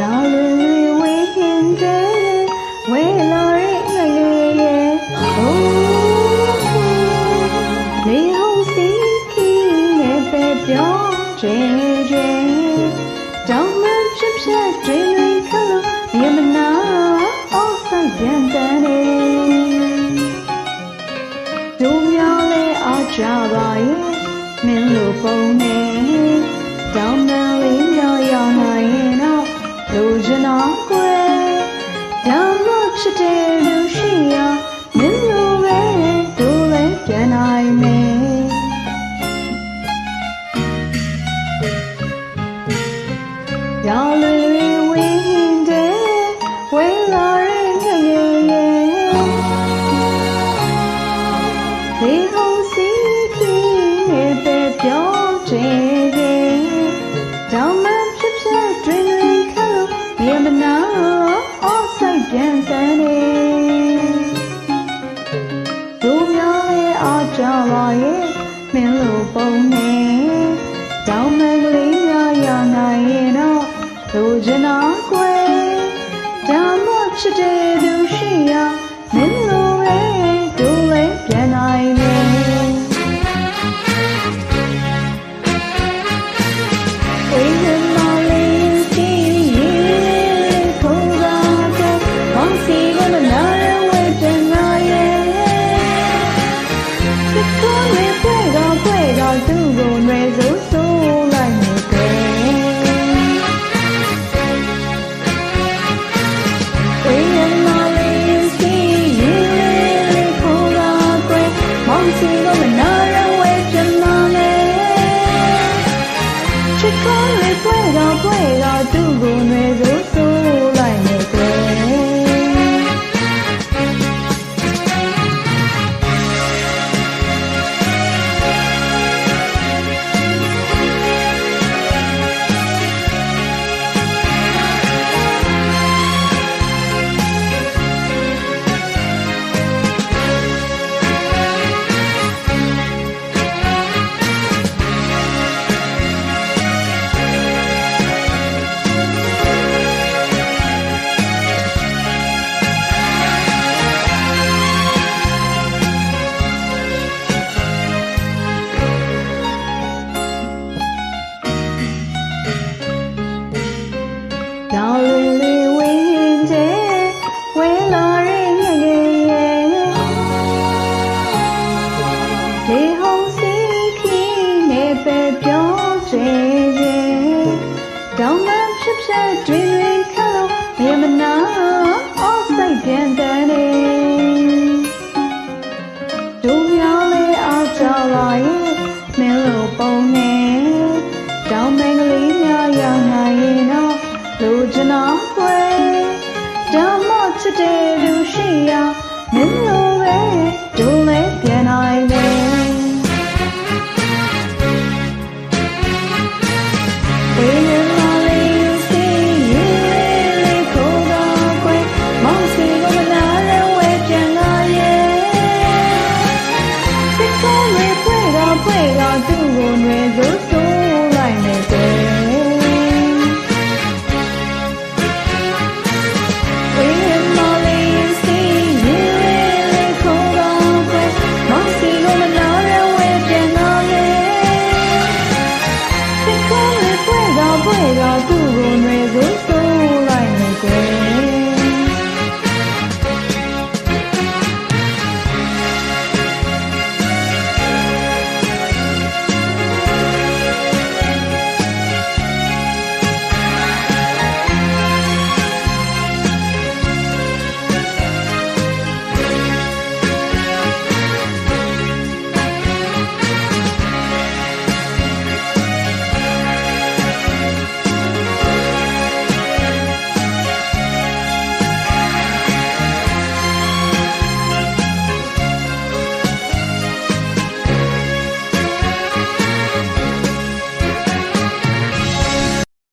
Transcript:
ရာလွင်လွင်ဝေးဟင်တဲ့ဝေလာရိတ်မလွေရဲ့ဟိုးလေဟုန်စီခင်းရဲ့ပဲပြောကျဲကျဲတောင်းမှဖြတ်ဖြတ်တွင်တွင်ခလို့မြေမနာအောက်ဆိုင်ရန်တန်နေဒုံမြောင်းလဲအားကြပါရဲ့မင်းလိုပုံနေတောင်းမှလေးရောင်ရောင်နိုင် တော့ကွယ်ဒါမှချစ်တဲ့လူရှိရာမင်းလိုပဲတို့လည်းပြန်နိုင်မယ်ရောင်လွင်လွင်ဝင်းတဲ့ဝဲလာရဲ့ငငယ်ရဲ့ ချင်တော့ကွယ်ဒါမှဖြစ်တယ်သူရှိရ စေရဲ့တောင်းမှဖြစ်ဖြစ်တွင်တွင်ခါလို့မြေမနာအော့စိတ်ပြန်တန်းနေဒုံမြောင်းလေးအောက်ကြလာရဲ့မင်းလိုပုံနေတောင်းမင်းကလေးများရောက်နိုင်ရင်တော့လူကျွန်တော်ွယ်ဓမ္မချစ်တဲ့လူရှိရာ